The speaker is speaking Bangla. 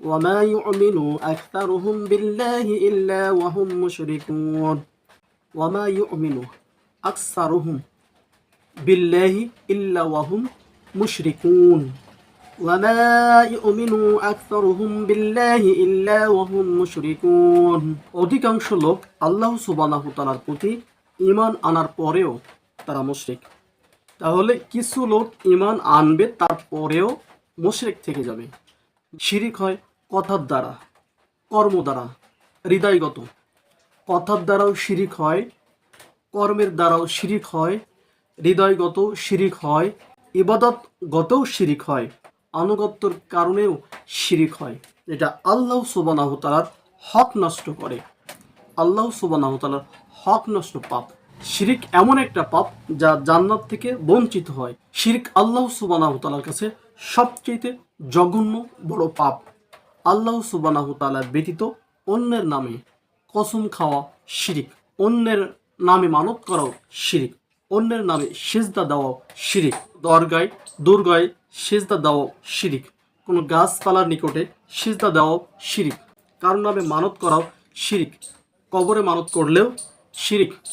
وما يؤمن أكثرهم بالله إلا وهم مشركون وما يؤمن أكثرهم بالله إلا وهم مشركون وما يؤمن أكثرهم بالله إلا وهم مشركون অধিকাংশ লোক আল্লাহ সুবহানাহু তাআলার প্রতি ঈমান আনার পরেও তারা মুশরিক তাহলে কিছু লোক ঈমান আনবে তারপরেও মুশরিক থেকে যাবে শিরিক হয় কথার দ্বারা, কর্ম দ্বারা, হৃদয়গত। কথার দ্বারাও শিরিক হয়, কর্মের দ্বারাও শিরিক হয়, হৃদয়গত শিরিক হয়, ইবাদতগতও শিরিক হয়, আনুগত্যর কারণেও শিরিক হয়। যেটা আল্লাহ সুবানাহ তালার হক নষ্ট করে। আল্লাহ সুবানাহ তালার হক নষ্ট পাপ। শিরিক এমন একটা পাপ যা জান্নাত থেকে বঞ্চিত হয়। শিরিক আল্লাহ সুবানাহ তালার কাছে সবচেয়ে জঘন্য বড় পাপ। আল্লাহ সুবানাহ তালা ব্যতীত অন্যের নামে কসম খাওয়া শিরিক। অন্যের নামে মানত করাও শিরিক। অন্যের নামে সেজদা দেওয়াও শিরিক। দরগায়, দুর্গায় সেজদা দেওয়াও শিরিক। কোনো গাছপালার নিকটে সেজদা দেওয়াও শিরিক। কারোর নামে মানত করাও শিরিক। কবরে মানত করলেও শিরিক।